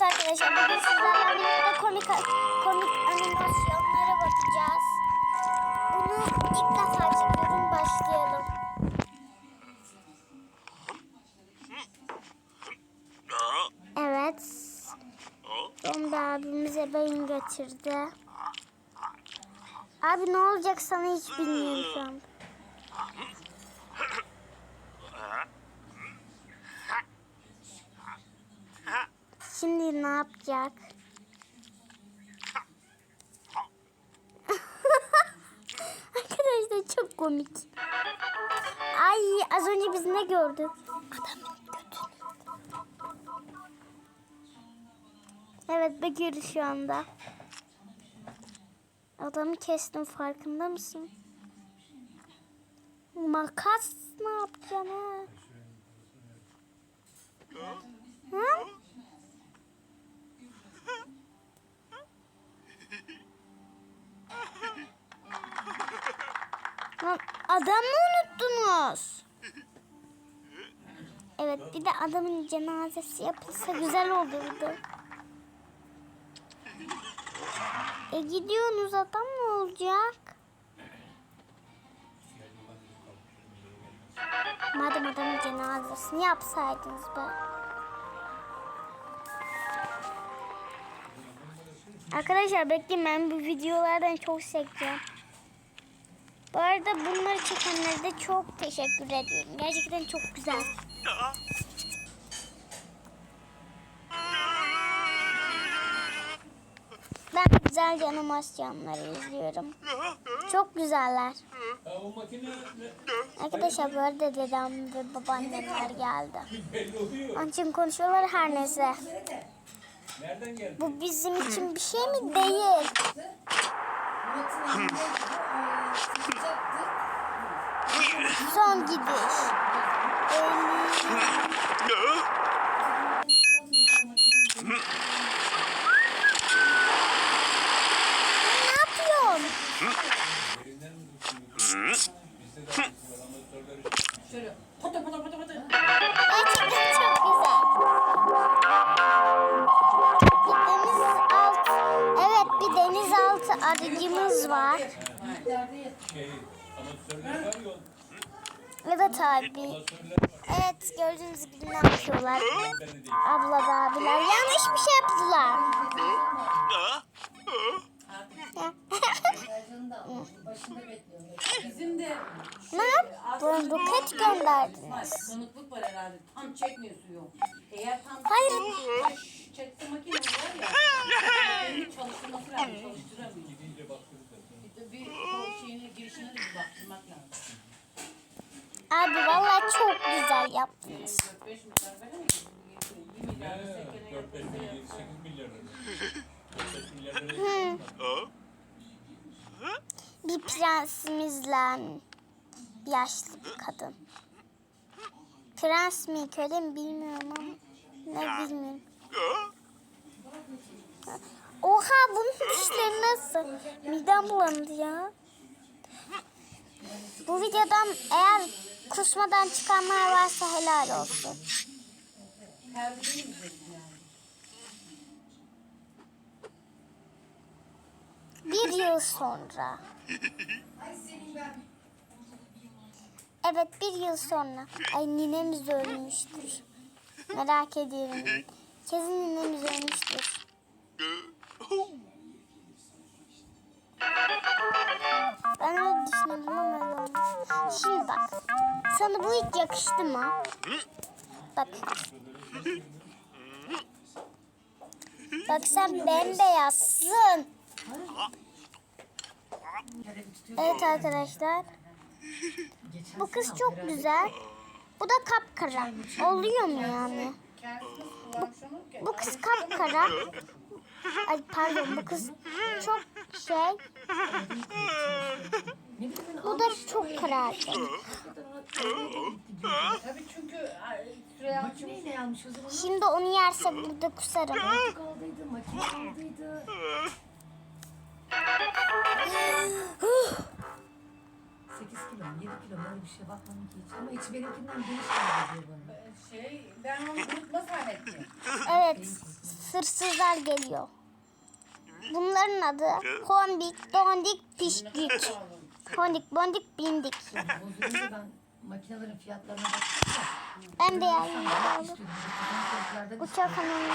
Evet arkadaşlar bugün sizlerle birlikte komik komik animasyonlara bakacağız. Bunu ilk defa çekiyorum. Başlayalım. Evet. Zombi abimize beyin getirdi. Abi ne olacak sana hiç bilmiyorum şu an. Şimdi ne yapacak? Arkadaşlar çok komik. Ay az önce biz ne gördük? Adamın götünü. Evet bakıyoruz şu anda. Adamı kestim farkında mısın? Makas ne yapacaksın ha? Ha? Lan adam mı unuttunuz? Evet bir de adamın cenazesi yapılsa güzel olurdu. E gidiyorsunuz adam ne olacak? Madem adamın cenazesini yapsaydınız be. Arkadaşlar bekleyin ben bu videolardan çok çekeceğim. Bu arada bunları çekenlere de çok teşekkür ediyorum. Gerçekten çok güzel. Ben güzel animasyonları izliyorum. Çok güzeller. Arkadaşlar bu arada dedem ve babaannemler geldi. Onun için konuşuyorlar her neyse. Bu bizim için bir şey mi? Değil. Son gidiş. Ne yapıyorsun? Şöyle pata pata pata pata. Gerçekten çok güzel. Bir denizaltı, evet bir denizaltı aracımız var. Şey amatörler var ya. Evet abi. Evet gördüğünüz gibi ne yapıyorlar? Abla da abiler yanlış bir şey yaptılar. Bizim de ne yaptın? Roket gönderdiniz. Donukluk var herhalde. Tam çekmiyor suyu. Eğer tam Hayır. Çekse makine var ya. Benim çalıştırması lazım. Çalıştıramıyor. Bir bir o şeyine girişine de bir baktırmak lazım. Abi vallahi çok güzel yaptınız. 4-5 milyar veren mi? 1 milyar Ne? sekene 4 5 yapılsa milyar, 7 yapsa. 8 milyar lira. 4 5 milyar lira. Bir prensimizle yaşlı bir kadın. Prens mi köle mi bilmiyorum ama ne bilmiyorum. Oha bunun dişleri nasıl? Midem bulandı ya. Bu videodan eğer kusmadan çıkanlar varsa helal olsun. Bir yıl sonra. Evet bir yıl sonra. Ay ninemiz ölmüştür. Merak ediyorum. Kesin ninemiz ölmüştür. Sana bu hiç yakıştı mı? Bak. Bak sen bembeyazsın. Evet arkadaşlar. Bu kız çok güzel. Bu da kapkara. Oluyor mu yani? Ki. Bu kız kapkara. Ay pardon bu kız çok şey. Bu da çok kararlı. Tabii çünkü ay, süre açmış. Makineyle almış o zaman. Şimdi onu yersek burada kusarım. Koltuk aldıydı, makine aldıydı. Sekiz kilo, mu, yedi kilo mu, öyle bir şey bakmadım ki hiç. Ama içi benimkinden geniş geliyor bana. Şey ben onu unutma zannettim. Evet hırsızlar geliyor. Bunların adı Hondik, Dondik, Pişlik. Hondik, Bondik, Bindik. Bozulunca ben makinelerin fiyatlarına baktım da. Ben de Ben yani de aldım. istiyordum. Bütün çocuklarda bir Uçak hanımı.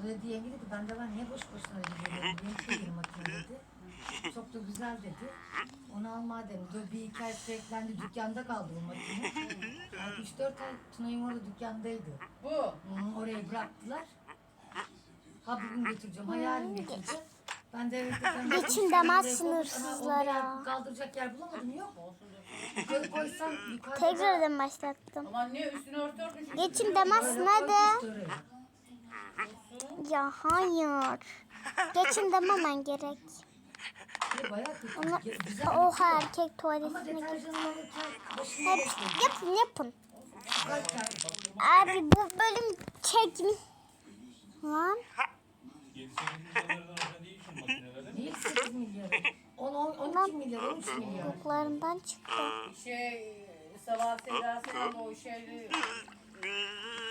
O dedi yenge dedi ben de ben niye boş boşuna ödüyorum. Benim bir makine dedi. Çok da güzel dedi. Onu al madem. Dur bir iki ay süreklendi dükkanda kaldı bu makine. Yani üç dört ay Tuna'nın orada dükkandaydı. Bu. Hı, oraya bıraktılar. Ha bugün götüreceğim, hayalim götüreceğim. Ben de. Geçin demezsin hırsızlara. Kaldıracak yer bulamadım yok. Yukarı koysam yukarıda. Tekrardan başlattım. Aman ne üstüne örtü örtmüş. Geçin demezsin hadi. Ya hayır. Geçin dememen gerek. Bayağı kötü. Güzel. oha erkek Ama tuvaletine gir. deterjan alırken başını Hep yapın yapın. Abi bu bölüm çek mi? Lan 7-8 milyonlardan aşağı değil şu Niye 8 milyar? 10, 10, 12 milyar, 13 milyar. koklarından çıktı. Şey sabah Seyda'sının o şeyli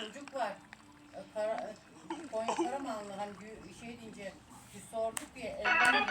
çocuk var. E, Kara, e, Konya Karamanlı hani bir şey deyince bir sorduk diye evden geldi.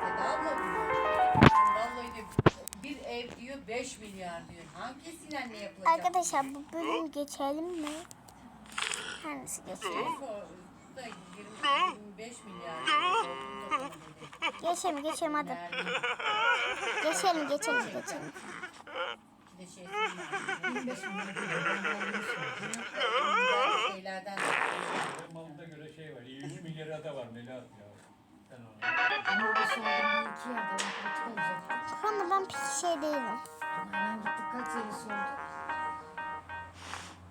Seda abla diyor. Vallahi diyor bir ev diyor 5 milyar diyor. Hangisiyle ne yapılacak? Arkadaşlar bu bölüm geçelim mi? Hangisi geçelim? Da 20, 25 milyar. Geçelim geçelim hadi. Geçelim geçelim geçelim. Bir de şey 25 milyar şeylerden Malında göre şey var. 100 milyara da var Melahat ya. Sen. Ama iki yerde. Ben pek şey değilim. Hemen gittik kaç yere sorduk.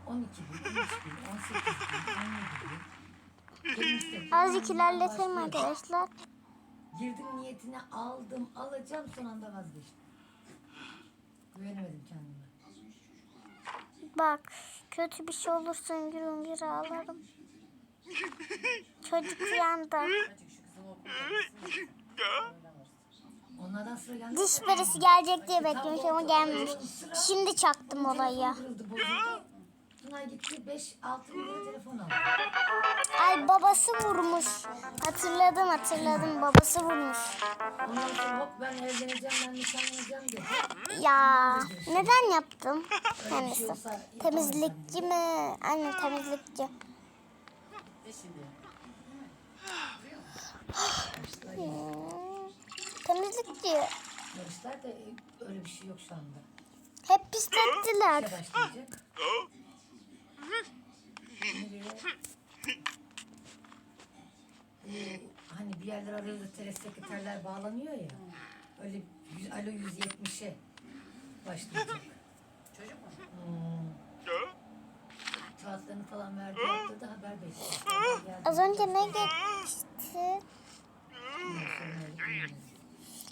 12 bin, 13 bin, 18 bin, 17 bin. Azıcık ilerletelim arkadaşlar. Girdim niyetine aldım, alacağım son anda vazgeçtim. Güvenemedim kendime. Bak kötü bir şey olursa üngür üngür ağlarım. Çocuk uyandı. Onlardan sıra geldi. Diş perisi gelecek diye bekliyormuş ama gelmemiş. Şimdi çaktım olayı. Kırıldı, bozuldu. Gitti 5-6 bin lira telefon aldı. Ay babası vurmuş. Hatırladım hatırladım babası vurmuş. Ondan sonra hop ben evleneceğim, ben nişanlanacağım dedi. Ya neden yaptım? Şey Kendisi. Temizlikçi mi? Anne temizlikçi. Temizlikçi. Yarışlar da öyle bir şey yok şu anda. Hep pislettiler. İşe başlayacak. E, hani bir yerler arıyoruz da telesekreterler bağlanıyor ya. Öyle yüz- alo 170'e başlayacak. Çocuk mu? Hmm. Kağıtlarını falan verdi yaptı da haber bekliyor. Az önce ne geçti?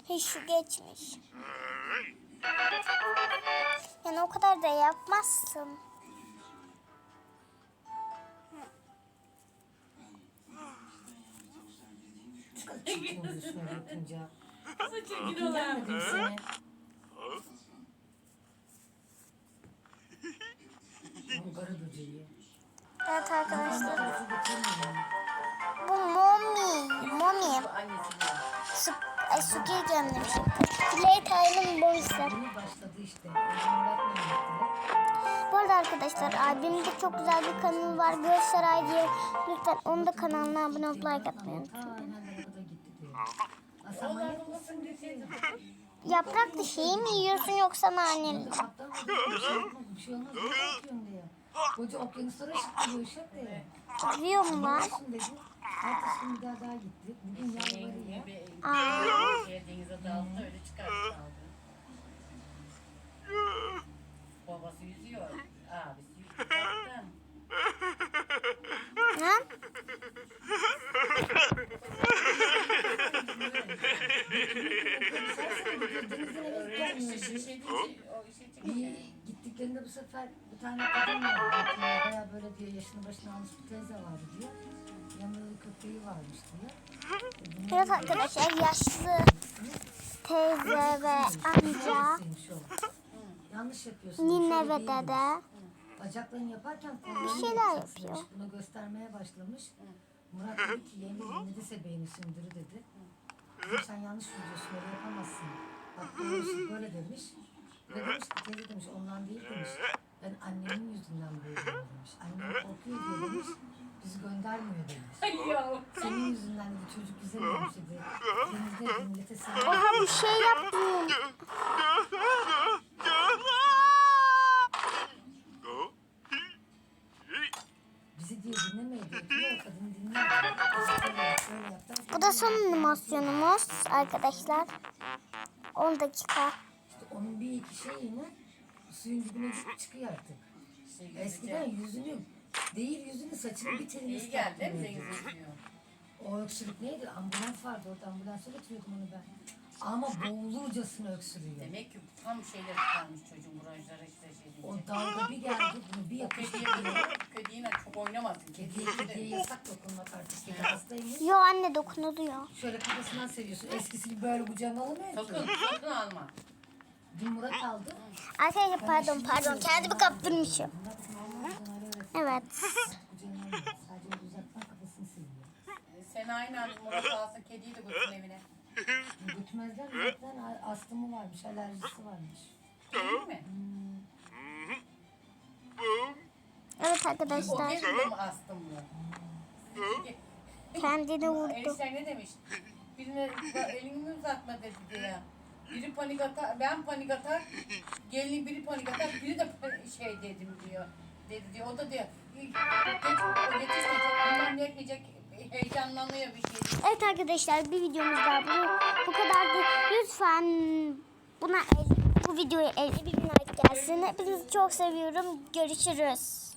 Hiç şu geçmiş. Yani o kadar da yapmazsın. Çirkin oluyorsun yapınca. Olan. Gelmedim seni. Böceği. Evet arkadaşlar. Bu. Annesi var. Su, ay, su gireceğim demişim. Playtime'ın boyusu. Başladı işte. Bu arada arkadaşlar abimde çok güzel bir kanalı var. Gölsaray diye. Lütfen onun da kanalına abone olup like atmayı unutmayın. Yaprak da şey mi yiyorsun yoksa naneli? Koca okyanuslara bu uşak. Biliyor mu lan? Ertesi gün bir daha daha gitti. Bugün. Yenge bir Aa. denize daldı da öyle çıkarttı aldı. Babası yüzüyor. Abisi yüzüyor. Ha? Öyle bir şey şey deyince o işe çıkıyor. Bir gittiklerinde bu sefer bir tane kadın vardı. Baya böyle diyor yaşını başına almış bir teyze vardı diyor. Yanında da köpeği varmış diyor. Evet arkadaşlar yaşlı teyze ve amca? Yanlış yapıyorsun. nine ve dede. Bacaklarını yaparken Bir şeyler yapıyor. Bunu göstermeye başlamış. Murat dedi ki yenge ne dese beğenişimdir dedi. Kızım sen yanlış yüzüyorsun öyle yapamazsın. Bak böyle demiş. Ve demiş ki teyze demiş ondan değil demiş. Ben annemin yüzünden böyle demiş. Annem korkuyor diyor demiş. Bizi göndermiyor demiş. Ay yavrum. Senin yüzünden dedi çocuk izlemiyormuş dedi. Denizde millete sen Oha bir şey yaptım. bizi diyor dinlemiyor diyor. Diyor kadın dinliyor. Şöyle yap, şöyle yap. Ben Bu da son animasyonumuz arkadaşlar. 10 dakika. Onun bir iki şeyini suyun dibine çıkıyor artık. Şey, Eskiden yüzünü değil yüzünü saçını bir telini İyi geldi değil mi? O öksürük neydi? Ambulans vardı orada ambulansa götürüyordum onu ben. Ama boğulurcasına öksürüyor. Demek ki tam şeyler kalmış çocuğun burajlara işte şey O diyecek. dalga bir geldi bunu bir. Kediye böyle, kediyle çok oynamasın. Kediye, Kediye kediye yasak dokunmak artık. Kedi hastaymış. Yo anne dokunuluyor. Şöyle kafasından seviyorsun. Eskisi gibi böyle kucağına alamıyor Sakın, ki. sakın alma. Murat aldı. Arkadaşlar pardon pardon kendimi kaptırmışım. Evet. Sen aynı anda Murat alsın kediyi de götürün evine. Götürmezler mi? Zaten astımı varmış, alerjisi varmış. Değil mi? Evet O arkadaşlar gezmiyor mu astım mı? kendini vurdu. Enişten ne demiş? Birine elini mi uzatma dedi diye. Biri panik atar, ben panik atar, gelini biri panik atar, biri de şey dedim diyor. Dedi diyor. O da diyor, geç, o yetişmeyecek, bilmem ne etmeyecek, heyecanlanıyor bir şey. Evet arkadaşlar bir videomuz daha bu, bu kadardı. Lütfen buna el- bu videoya 50 bin like gelsin. Hepinizi çok seviyorum. Görüşürüz.